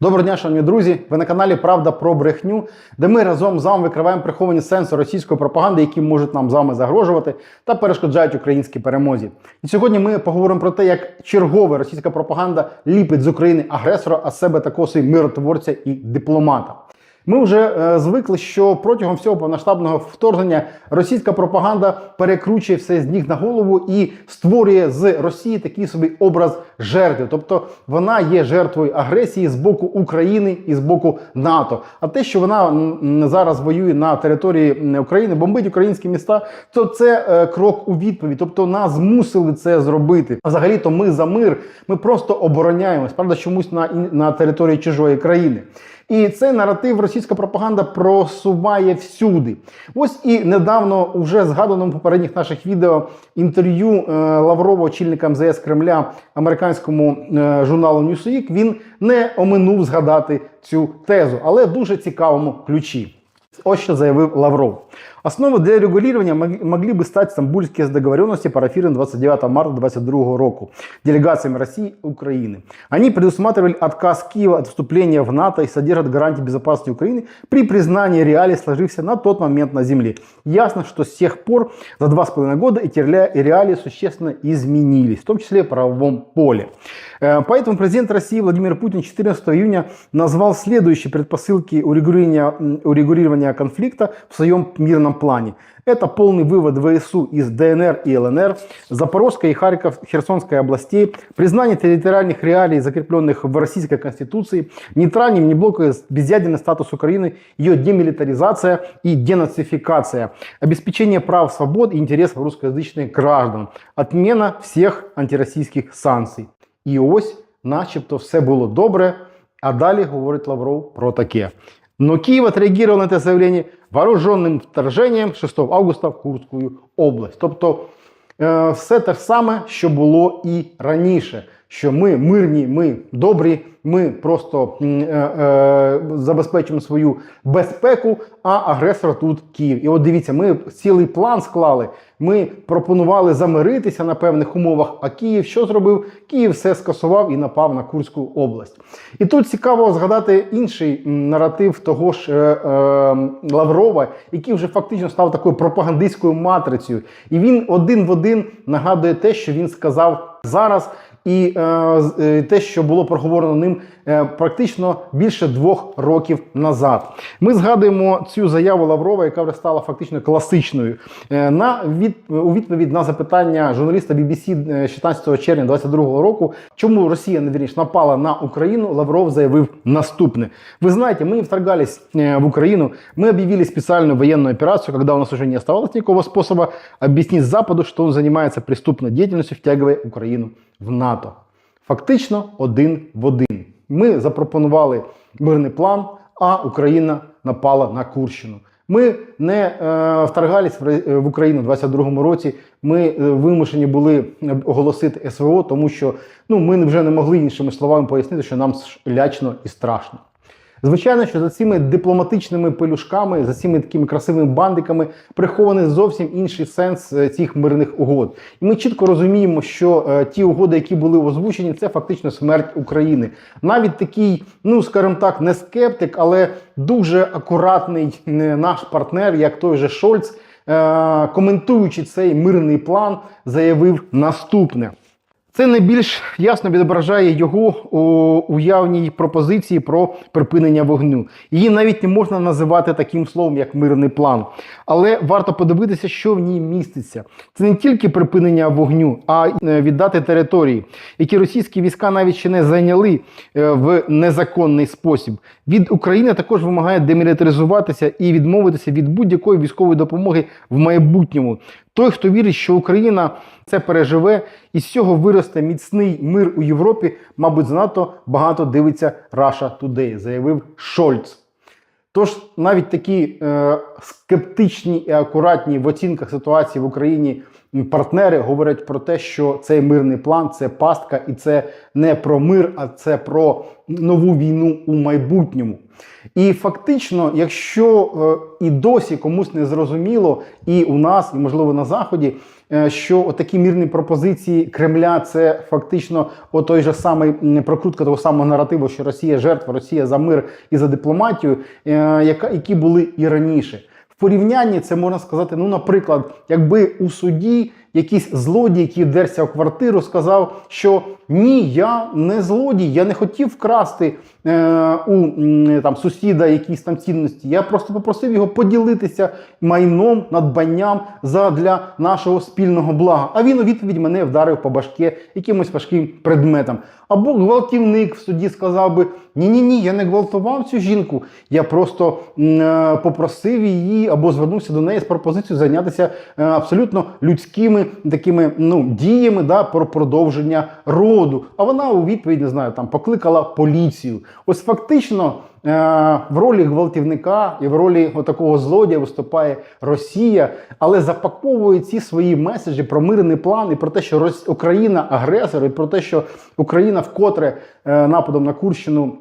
Доброго дня, шановні друзі! Ви на каналі Правда про брехню, де ми разом з вами викриваємо приховані сенси російської пропаганди, які можуть нам з вами загрожувати та перешкоджають українській перемозі. І сьогодні ми поговоримо про те, як чергова російська пропаганда ліпить з України агресора, а з себе такого миротворця і дипломата. Ми вже е, звикли, що протягом всього повноштабного вторгнення російська пропаганда перекручує все з ніг на голову і створює з Росії такий собі образ жертви. Тобто вона є жертвою агресії з боку України і з боку НАТО. А те, що вона зараз воює на території України, бомбить українські міста, то це е, крок у відповідь. Тобто нас змусили це зробити. А взагалі-то ми за мир, ми просто обороняємось, правда, чомусь на, на території чужої країни. І цей наратив російська пропаганда просуває всюди. Ось і недавно, вже згаданому попередніх наших відео, інтерв'ю е, Лаврова, очільника МЗС Кремля, американському е, журналу Newsweek, він не оминув згадати цю тезу, але в дуже цікавому ключі. Ось що заявив Лавров. Основой для регулирования мог- могли бы стать стамбульские договоренности, парафированы 29 марта 2022 року делегациями России и Украины. Они предусматривали отказ Киева от вступления в НАТО и содержат гарантии безопасности Украины при признании реалий, сложившихся на тот момент на земле. Ясно, что с тех пор за два с половиной года эти реалии существенно изменились, в том числе в правовом поле. Э, Поэтому президент России Владимир Путин 14 июня назвал следующие предпосылки урегулирования, урегулирования конфликта в своем мирном плане. Это полный вывод ВСУ из ДНР и ЛНР, Запорожской и Харьков, Херсонской областей, признание территориальных реалий, закрепленных в Российской Конституции, нейтральный внеблоковый безъядерный статус Украины, ее демилитаризация и денацификация, обеспечение прав, свобод и интересов русскоязычных граждан, отмена всех антироссийских санкций. І ось, начебто, все було добре. А далі говорить Лавров про таке. Но Киев отреагировал на это заявление вооруженным вторженням 6 августа в Курську область. Тобто е, все те ж саме, що було і раніше. Що ми мирні, ми добрі, ми просто е, е, забезпечуємо свою безпеку, а агресор тут Київ. І от дивіться, ми цілий план склали. Ми пропонували замиритися на певних умовах. А Київ що зробив? Київ все скасував і напав на Курську область. І тут цікаво згадати інший наратив того ж е, е, Лаврова, який вже фактично став такою пропагандистською матрицею. І він один в один нагадує те, що він сказав зараз І е, з- е, те, що було проговорено ним е, практично більше двох років назад. Ми згадуємо цю заяву Лаврова, яка вже стала фактично класичною. Е, на від, у відповідь на запитання журналіста BBC е, 16 червня 2022 року, чому Росія не вірніше напала на Україну, Лавров заявив наступне: Ви знаєте, мы не вторгались э, в Украину, мы объявили специальную военную операцию, когда у нас уже не оставалось никакого способа объяснить Западу, что он занимается преступной деятельностью, втягивая Україну в НАТО. Фактично один в один. Ми запропонували мирний план, а Україна напала на Курщину. Ми не е, вторгались в, Ре- в Україну у 22-му році. Ми е, вимушені були оголосити СВО, тому що ну, ми вже не могли іншими словами пояснити, що нам лячно і страшно. Звичайно, що за цими дипломатичними пелюшками, за цими такими красивими бандиками прихований зовсім інший сенс е, цих мирних угод. І ми чітко розуміємо, що е, ті угоди, які були озвучені, це фактично смерть України. Навіть такий, ну скажімо так, не скептик, але дуже акуратний е, наш партнер, як той же Шольц, коментуючи цей мирний план, заявив наступне. Це найбільш ясно відображає його у уявній пропозиції про припинення вогню. Її навіть не можна називати таким словом, як мирний план. Але варто подивитися, що в ній міститься. Це не тільки припинення вогню, а й е, віддати території, які російські війська навіть ще не зайняли е, в незаконний спосіб. Від України також вимагає демілітаризуватися і відмовитися від будь-якої військової допомоги в майбутньому. Той, хто вірить, що Україна це переживе, і з цього виросте міцний мир у Європі, мабуть, занадто багато дивиться Russia Today, заявив Шольц. Тож навіть такі е, скептичні і акуратні в оцінках ситуації в Україні партнери говорять про те, що цей мирний план це пастка, і це не про мир, а це про нову війну у майбутньому. І фактично, якщо е, і досі комусь не зрозуміло, і у нас, і можливо на заході, що такі мірні пропозиції Кремля це фактично о той же самий прокрутка того самого наративу, що Росія жертва, Росія за мир і за дипломатію, е, які були і раніше. В порівнянні це можна сказати, ну, наприклад, якби у суді якийсь злодій, який вдерся в квартиру, сказав, що ні, я не злодій, я не хотів вкрасти е, у там, сусіда якісь там цінності. Я просто попросив його поділитися майном, надбанням задля нашого спільного блага. А він у відповідь мене вдарив по башке якимось важким предметом. Або гвалтівник в суді сказав би: ні-ні ні, я не гвалтував цю жінку. Я просто е, попросив її або звернувся до неї з пропозицією зайнятися е, абсолютно людськими такими ну, діями да, про продовження роду. А вона у відповідь не знаю, там покликала поліцію. Ось фактично. е, В ролі гвалтівника і в ролі такого злодія виступає Росія, але запаковує ці свої меседжі про мирний план і про те, що Рос- Україна агресор, і про те, що Україна вкотре е, нападом на Курщину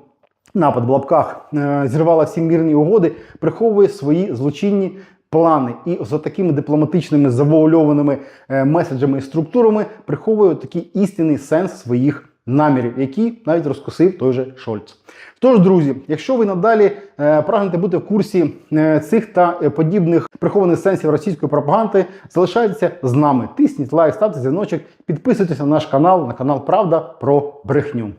напад в лапках е, зірвала всі мірні угоди, приховує свої злочинні плани. І за такими дипломатичними завуальованими е, меседжами і структурами приховує такий істинний сенс своїх намірів, які навіть розкусив той же Шольц. Тож, друзі, якщо ви надалі е, прагнете бути в курсі е, цих та е, подібних прихованих сенсів російської пропаганди, залишайтеся з нами. Тисніть лайк, ставте дзвіночок, підписуйтесь на наш канал, на канал Правда про брехню.